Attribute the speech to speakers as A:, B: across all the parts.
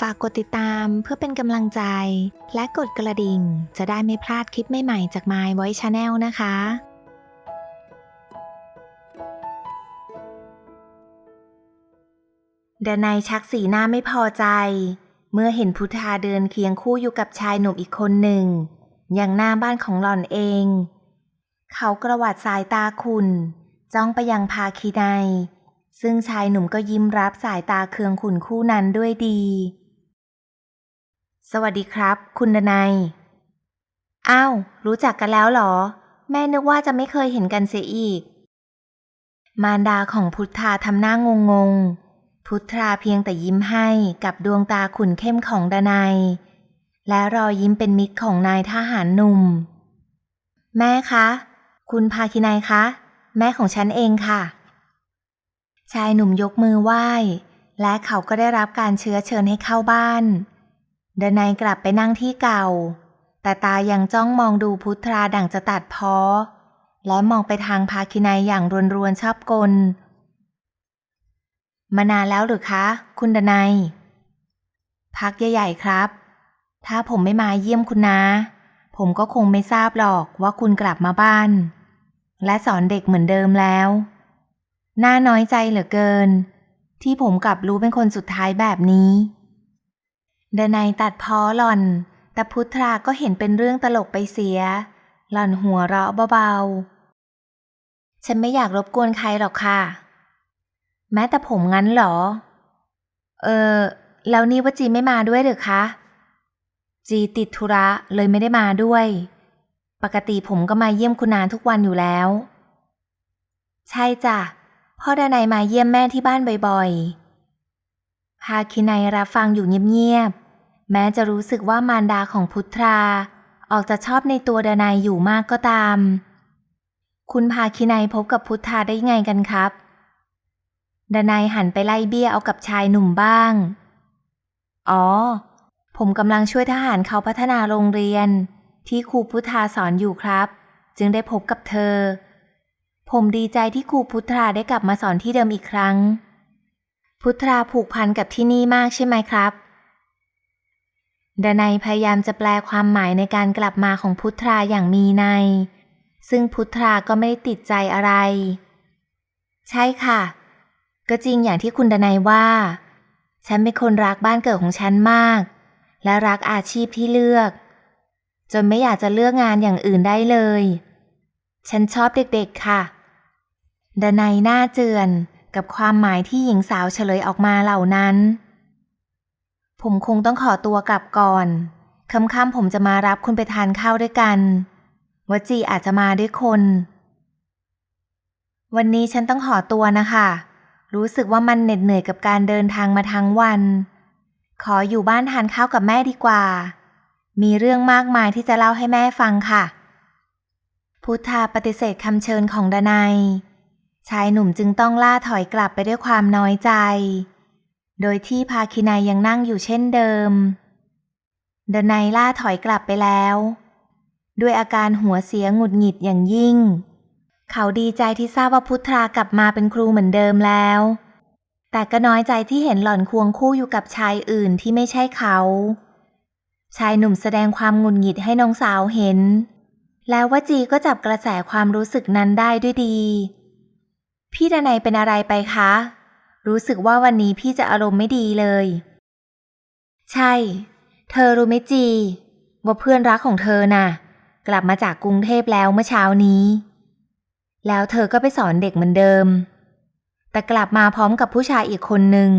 A: ฝากกดติดตามเพื่อเป็นกำลังใจ และกดกระดิ่ง จะได้ไม่พลาดคลิปใหม่ๆจาก My Voice Channel นะคะดนัยชักสีหน้าไม่พอใจ เมื่อเห็นพุทธาเดินเคียงคู่อยู่กับชายหนุ่มอีกคนหนึ่ง อย่างหน้าบ้านของหล่อนเอง เขากระวัดสายตาคุณ จ้องไปยังภาคีในย ซึ่งชายหนุ่มก็ยิ้มรับสายตาเคืองขุนคู่นั้นด้วยดี สวัสดีครับ คุณดนัยอ้าว รู้จักกันแล้วเหรอ แม่นึกว่าจะไม่เคยเห็นกันเสียอีก มารดาของพุทธาทำหน้างงง พุทธาเพียงแต่ยิ้มให้กับดวงตาขุนเข้มของดนัยและรอยยิ้มเป็นมิตรของนายทหารหนุ่ม แม่คะ คุณภาคินัยคะ แม่ของฉันเองค่ะ ชายหนุ่มยกมือไหว้ และเขาก็ได้รับการเชื้อเชิญให้เข้าบ้าน เดนัยกลับไปนั่งที่เก่า แต่ตายังจ้องมองดูพุทราดั่งจะตัดพ้อและมองไปทางภาคินัยอย่างรวนๆชอบกล มานานแล้วหรือคะ คุณดนัย พักใหญ่ๆครับ ถ้าผมไม่มาเยี่ยมคุณนะ ผมก็คงไม่ทราบหรอกว่าคุณกลับมาบ้าน และสอนเด็กเหมือนเดิมแล้ว น่าน้อยใจเหลือเกิน ที่ผมกลับรู้เป็นคนสุดท้ายแบบนี้เดนัยตัดพ้อหล่อน แต่พุทราก็เห็นเป็นเรื่องตลกไปเสีย หล่อนหัวเราะเบาๆ ฉันไม่อยากรบกวนใครหรอกค่ะ แม้แต่ผมงั้นหรอ เออ แล้วนี่ว่าจีไม่มาด้วยหรือคะ จีติดธุระเลยไม่ได้มาด้วย ปกติผมก็มาเยี่ยมคุณนาทุกวันอยู่แล้ว ใช่จ้ะ พ่อดานายมาเยี่ยมแม่ที่บ้านบ่อยๆ ภาคินัยรับฟังอยู่เงียบๆ แม้จะรู้สึกว่ามารดาของพุทรา ออกจะชอบในตัวดานายอยู่มากก็ตาม คุณภาคินัยพบกับพุทธาได้ไงกันครับ ดานายหันไปไล่เบี้ยเอากับชายหนุ่มบ้าง อ๋อ ผมกำลังช่วยทหารเขาพัฒนาโรงเรียน ที่ครูพุทธาสอนอยู่ครับ จึงได้พบกับเธอ ผมดีใจที่ครูพุทธาได้กลับมาสอนที่เดิมอีกครั้ง พุทธาผูกพันกับที่นี่มากใช่ไหมครับดนัยพยายามจะแปลความหมายในการกลับมาของพุทธาอย่างมีใน ซึ่งพุทธาก็ไม่ได้ติดใจอะไร ใช่ค่ะ ก็จริงอย่างที่คุณดนัยว่า ฉันเป็นคนรักบ้านเกิดของฉันมาก และรักอาชีพที่เลือก จนไม่อยากจะเลือกงานอย่างอื่นได้เลย ฉันชอบเด็กๆค่ะ ดนัยหน้าเจือนกับความหมายที่หญิงสาวเฉลยออกมาเหล่านั้น ผมคงต้องขอตัวกลับก่อนค่ำๆผมจะมารับคุณไปทานข้าวด้วยกัน วจีอาจจะมาด้วยคน วันนี้ฉันต้องขอตัวนะคะ รู้สึกว่ามันเหน็ดเหนื่อยกับการเดินทางมาทั้งวัน ขออยู่บ้านทานข้าวกับแม่ดีกว่า มีเรื่องมากมายที่จะเล่าให้แม่ฟังค่ะ พุทธาปฏิเสธคำเชิญของดนัย ชายหนุ่มจึงต้องล่าถอยกลับไปด้วยความน้อยใจ โดยที่ภาคินายยังนั่งอยู่เช่นเดิม เดนัยล่าถอยกลับไปแล้ว ด้วยอาการหัวเสียหงุดหงิดอย่างยิ่ง เขาดีใจที่ทราบว่าพุทธากลับมาเป็นครูเหมือนเดิมแล้ว แต่ก็น้อยใจที่เห็นหล่อนควงคู่อยู่กับชายอื่นที่ไม่ใช่เขา ชายหนุ่มแสดงความหงุดหงิดให้น้องสาวเห็น แล้วว่าจีก็จับกระแสความรู้สึกนั้นได้ด้วยดี พี่ดนัยเป็นอะไรไปคะ รู้สึกว่าวันนี้พี่จะอารมณ์ไม่ดีเลย ใช่ เธอรู้ไหมจี ว่าเพื่อนรักของเธอน่ะ กลับมาจากกรุงเทพแล้วเมื่อเช้านี้ แล้วเธอก็ไปสอนเด็กเหมือนเดิม แต่กลับมาพร้อมกับผู้ชายอีกคนหนึ่ง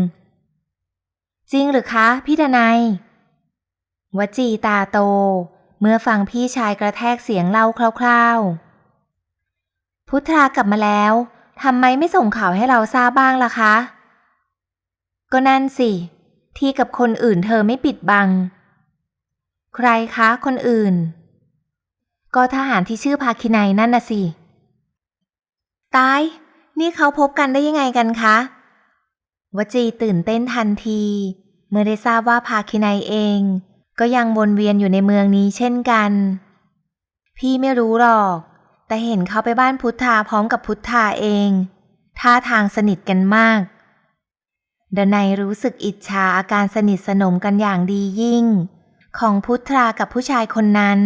A: จริงหรือคะพี่ดนัยวจีตาโต เมื่อฟังพี่ชายกระแทกเสียงเล่าคร่าว ๆ พุทธากลับมาแล้ว ทำไมไม่ส่งข่าวให้เราทราบบ้างล่ะคะ ก็นั่นสิ ที่กับคนอื่นเธอไม่ปิดบัง ใครคะคนอื่น ก็ทหารที่ชื่อภาคินัยนั่นน่ะสิ ตาย นี่เขาพบกันได้ยังไงกันคะ วจีตื่นเต้นทันที เมื่อได้ทราบว่าภาคินัยเอง ก็ยังวนเวียนอยู่ในเมืองนี้เช่นกัน พี่ไม่รู้หรอก แต่เห็นเขาไปบ้านพุทธาพร้อมกับพุทธาเอง ท่าทางสนิทกันมากดนัยรู้สึกอิจฉาอาการสนิทสนมกันอย่างดียิ่ง ของพุทรากับผู้ชายคนนั้น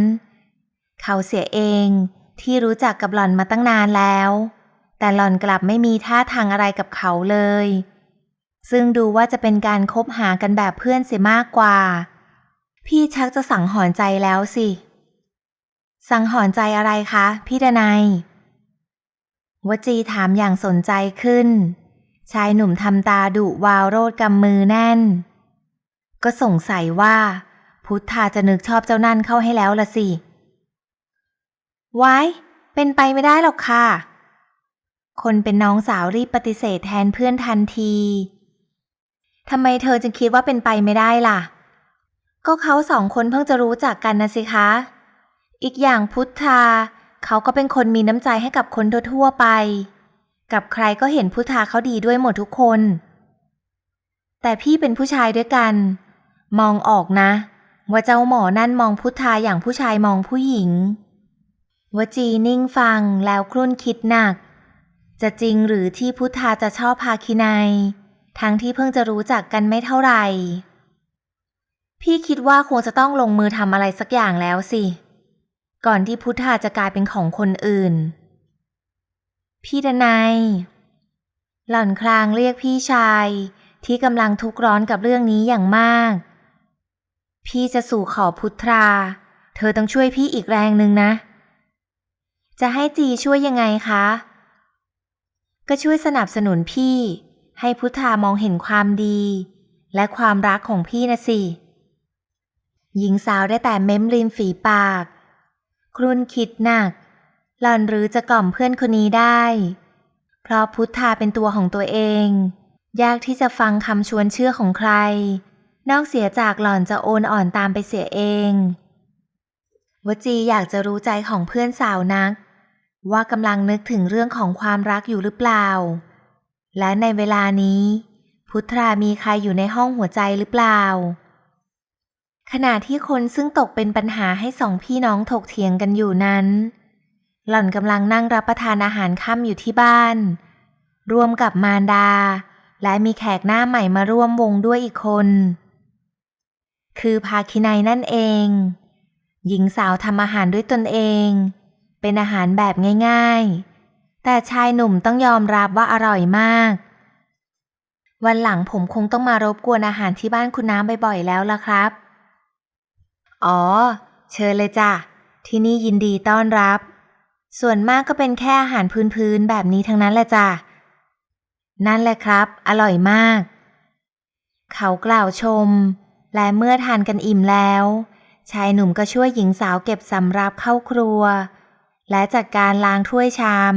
A: เขาเสียเองที่รู้จักกับหล่อนมาตั้งนานแล้ว แต่หล่อนกลับไม่มีท่าทางอะไรกับเขาเลย ซึ่งดูว่าจะเป็นการคบหากันแบบเพื่อนเสียมากกว่า พี่ชักจะสั่งหรณ์ใจแล้วสิ สังหรณ์ใจอะไรคะพี่ดนัยวจีถามอย่างสนใจขึ้น ชายหนุ่มทำตาดุวาวโรดกำมือแน่น ก็สงสัยว่า พุทธาจะนึกชอบเจ้านั่นเข้าให้แล้วละสิ ไว้ เป็นไปไม่ได้หรอกค่ะ คนเป็นน้องสาวรีบปฏิเสธแทนเพื่อนทันทีทำไมเธอจึงคิดว่าเป็นไปไม่ได้ล่ะ ก็เขาสองคนเพิ่งจะรู้จักกันนะสิคะ อีกอย่างพุทธา เขาก็เป็นคนมีน้ำใจให้กับคนทั่วๆไป กับใครก็เห็นพุทธาเขาดีด้วยหมดทุกคน แต่พี่เป็นผู้ชายด้วยกัน มองออกนะ ว่าเจ้าหมอนั่นมองพุทธาอย่างผู้ชายมองผู้หญิงวจีนิ่งฟังแล้วครุ่นคิดหนัก จะจริงหรือที่พุทธาจะชอบภาคินัยทั้งที่เพิ่งจะรู้จักกันไม่เท่าไหร่ พี่คิดว่าคงจะต้องลงมือทำอะไรสักอย่างแล้วสิ ก่อนที่พุทธาจะกลายเป็นของคนอื่น พี่ดนัยหล่อนคลางเรียกพี่ชาย ที่กำลังทุกข์ร้อนกับเรื่องนี้อย่างมาก พี่จะสู่ขอพุทธา เธอต้องช่วยพี่อีกแรงหนึ่งนะ จะให้จีช่วยยังไงคะ ก็ช่วยสนับสนุนพี่ ให้พุทธามองเห็นความดี และความรักของพี่นะสิ หญิงสาวได้แต่เม้มริมฝีปาก ครุ่นคิดหนัก หล่อนหรือจะกล่อมเพื่อนคนนี้ได้ เพราะพุทธาเป็นตัวของตัวเอง ยากที่จะฟังคำชวนเชื่อของใคร นอกเสียจากหล่อนจะโอนอ่อนตามไปเสียเอง วจีอยากจะรู้ใจของเพื่อนสาวนัก ว่ากำลังนึกถึงเรื่องของความรักอยู่หรือเปล่า และในเวลานี้ พุทธามีใครอยู่ในห้องหัวใจหรือเปล่า ขณะที่คนซึ่งตกเป็นปัญหาให้สองพี่น้องถกเถียงกันอยู่นั้น หล่อนกำลังนั่งรับประทานอาหารค่ำอยู่ที่บ้าน รวมกับมารดา และมีแขกหน้าใหม่มาร่วมวงด้วยอีกคน คือภาคินัยนั่นเอง หญิงสาวทำอาหารด้วยตนเอง เป็นอาหารแบบง่ายๆ แต่ชายหนุ่มต้องยอมรับว่าอร่อยมาก วันหลังผมคงต้องมารบกวนอาหารที่บ้านคุณน้ำบ่อยๆแล้วล่ะครับ อ๋อ เชิญเลยจ้ะ ที่นี่ยินดีต้อนรับ ส่วนมากก็เป็นแค่อาหารพื้นๆแบบนี้ทั้งนั้นแหละจ้ะ นั่นแหละครับ อร่อยมาก เขากล่าวชม และเมื่อทานกันอิ่มแล้ว ชายหนุ่มก็ช่วยหญิงสาวเก็บสำรับเข้าครัว และจัดการล้างถ้วยชาม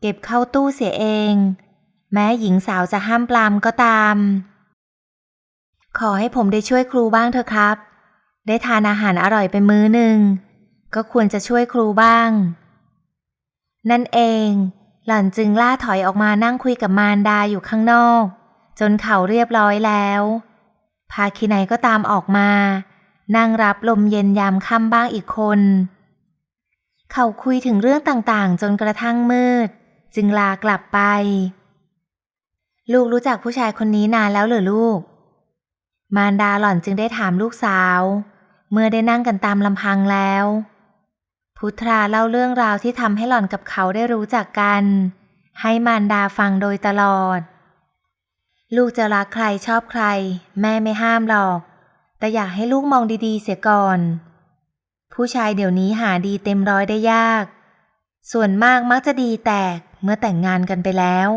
A: เก็บเข้าตู้เสียเอง แม้หญิงสาวจะห้ามปรามก็ตาม ขอให้ผมได้ช่วยครูบ้างเถอะครับ ได้ทานอาหารอร่อยไปมื้อหนึ่ง ก็ควรจะช่วยครูบ้าง นั่นเอง หล่อนจึงล่าถอยออกมานั่งคุยกับมารดาอยู่ข้างนอก จนเขาเรียบร้อยแล้วภาคินัยก็ตามออกมา นั่งรับลมเย็นยามค่ำบ้างอีกคน เขาคุยถึงเรื่องต่างๆ จนกระทั่งมืด จึงลากลับไป ลูกรู้จักผู้ชายคนนี้นานแล้วเหรอลูกมารดาหล่อนจึงได้ถามลูกสาว เมื่อได้นั่งกันตามลำพังแล้ว พุทราเล่าเรื่องราวที่ทำให้หล่อนกับเขาได้รู้จักกัน ให้มารดาฟังโดยตลอด ลูกจะรักใครชอบใคร แม่ไม่ห้ามหรอก แต่อยากให้ลูกมองดีๆ เสียก่อน ผู้ชายเดี๋ยวนี้หาดีเต็มร้อยได้ยาก ส่วนมากมักจะดีแตกเมื่อแต่งงานกันไปแล้ว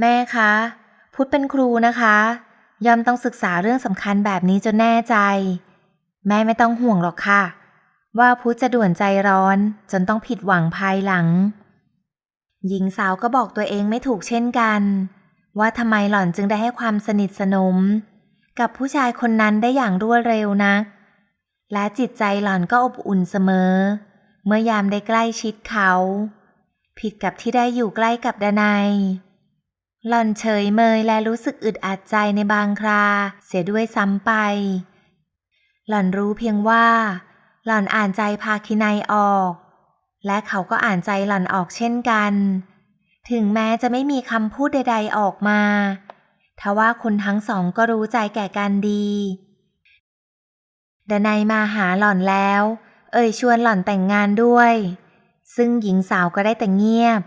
A: แม่คะ พุทธเป็นครูนะคะ ย่อมต้องศึกษาเรื่องสำคัญแบบนี้จนแน่ใจ แม่ไม่ต้องห่วงหรอกค่ะ ว่าพุทธจะด่วนใจร้อนจนต้องผิดหวังภายหลัง หญิงสาวก็บอกตัวเองไม่ถูกเช่นกัน ว่าทำไมหล่อนจึงได้ให้ความสนิทสนม กับผู้ชายคนนั้นได้อย่างรวดเร็วนัก และจิตใจหล่อนก็อบอุ่นเสมอ เมื่อยามได้ใกล้ชิดเขา ผิดกับที่ได้อยู่ใกล้กับดนัย หล่อนเฉยเมยและรู้สึกอึดอัดใจในบางครา เสียด้วยซ้ำไป หล่อนรู้เพียงว่า หล่อนอ่านใจภาคินัยออก และเขาก็อ่านใจหล่อนออกเช่นกัน ถึงแม้จะไม่มีคำพูดใด ๆออกมาทว่าคุณทั้งสองก็รู้ใจแก่กันดีดนัยมาหาหล่อนแล้ว เอ่ยชวนหล่อนแต่งงานด้วย ซึ่งหญิงสาวก็ได้แต่เงียบ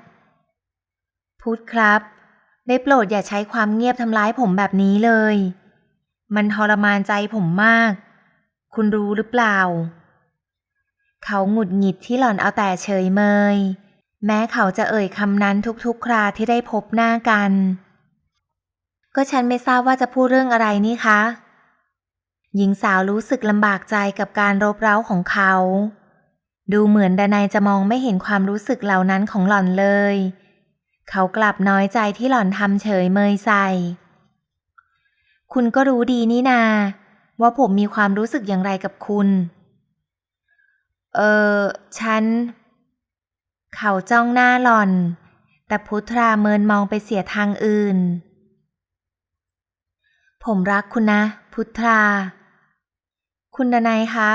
A: พุทธครับ ได้โปรดอย่าใช้ความเงียบทำร้ายผมแบบนี้เลย มันทรมานใจผมมาก คุณรู้หรือเปล่า เขาหงุดหงิดที่หล่อนเอาแต่เฉยเมย แม้เขาจะเอ่ยคำนั้นทุกๆ คราที่ได้พบหน้ากัน ก็ฉันไม่ทราบว่าจะพูดเรื่องอะไรนี่คะ หญิงสาวรู้สึกลำบากใจกับการรบเร้าของเขา ดูเหมือนดนัยจะมองไม่เห็นความรู้สึกเหล่านั้นของหล่อนเลย เขากลับน้อยใจที่หล่อนทำเฉยเมยใส่ คุณก็รู้ดีนี่นา ว่าผมมีความรู้สึกอย่างไรกับคุณ เออ ฉัน เขาจ้องหน้าหล่อน แต่พุทราเมินมองไปเสียทางอื่น ผมรักคุณนะ พุทรา คุณดนัยคะ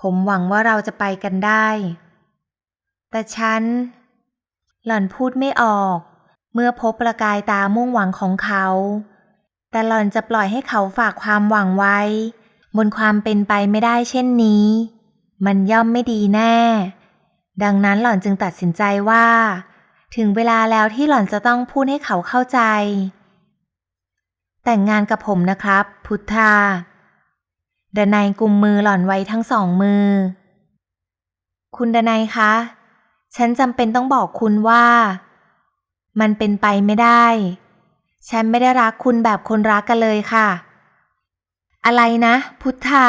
A: ผมหวังว่าเราจะไปกันได้ แต่ฉัน หล่อนพูดไม่ออก เมื่อพบประกายตามุ่งหวังของเขา แต่หล่อนจะปล่อยให้เขาฝากความหวังไว้ บนความเป็นไปไม่ได้เช่นนี้ มันย่อมไม่ดีแน่ ดังนั้นหล่อนจึงตัดสินใจว่า ถึงเวลาแล้วที่หล่อนจะต้องพูดให้เขาเข้าใจ แต่งงานกับผมนะครับ พุทธาดนัยกุมมือหล่อนไว้ทั้งสองมือ คุณดนัยคะ ฉันจำเป็นต้องบอกคุณว่า มันเป็นไปไม่ได้ ฉันไม่ได้รักคุณแบบคนรักกันเลยค่ะ อะไรนะ พุทธา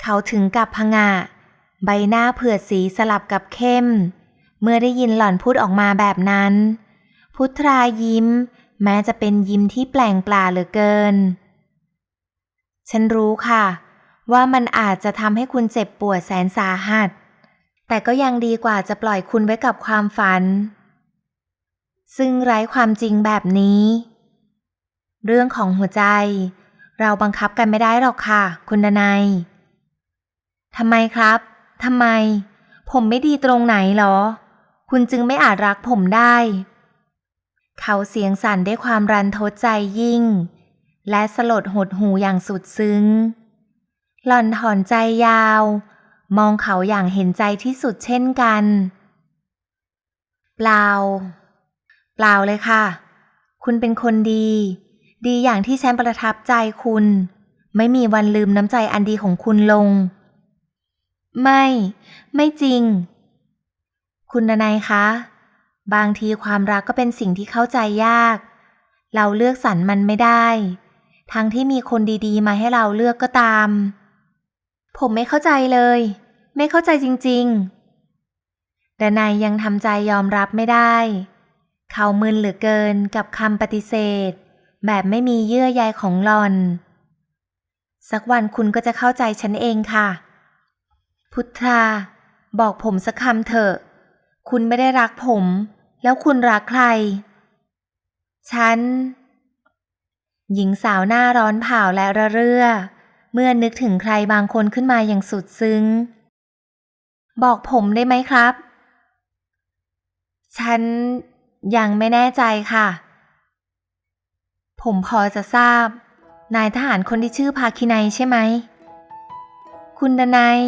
A: เขาถึงกับพงะใบหน้าเผือดสีสลับกับเข้ม เมื่อได้ยินหล่อนพูดออกมาแบบนั้น พุทธายิ้ม แม้จะเป็นยิ้มที่แปลงปลาเหลือเกิน ฉันรู้ค่ะ ว่ามันอาจจะทำให้คุณเจ็บปวดแสนสาหัส แต่ก็ยังดีกว่าจะปล่อยคุณไว้กับความฝัน ซึ่งไร้ความจริงแบบนี้ เรื่องของหัวใจ เราบังคับกันไม่ได้หรอกค่ะ คุณดนัยทำไมครับทำไม ผมไม่ดีตรงไหนหรอ คุณจึงไม่อาจรักผมได้ เขาเสียงสั่นด้วยความรันทดใจยิ่ง และสลดหดหูอย่างสุดซึ้ง หล่อนถอนใจยาว มองเขาอย่างเห็นใจที่สุดเช่นกัน เปล่า เปล่าเลยค่ะ คุณเป็นคนดี ดีอย่างที่ฉันประทับใจคุณ ไม่มีวันลืมน้ำใจอันดีของคุณลง ไม่ ไม่จริง คุณนายคะ บางทีความรักก็เป็นสิ่งที่เข้าใจยาก เราเลือกสรรมันไม่ได้ ทั้งที่มีคนดีๆ มาให้เราเลือกก็ตาม ผมไม่เข้าใจเลย ไม่เข้าใจจริงๆแต่นายยังทำใจยอมรับไม่ได้ เขามึนเหลือเกินกับคำปฏิเสธ แบบไม่มีเยื่อใยของหลอน สักวันคุณก็จะเข้าใจฉันเองค่ะ พุทธา บอกผมสักคำเถอะ คุณไม่ได้รักผม แล้วคุณรักใคร ฉัน หญิงสาวหน้าร้อนเผาและระเรื่อ เมื่อนึกถึงใครบางคนขึ้นมาอย่างสุดซึ้ง บอกผมได้ไหมครับ ฉันยังไม่แน่ใจค่ะ ผมพอจะทราบ นายทหารคนที่ชื่อภาคินัยใช่ไหม คุณดนัย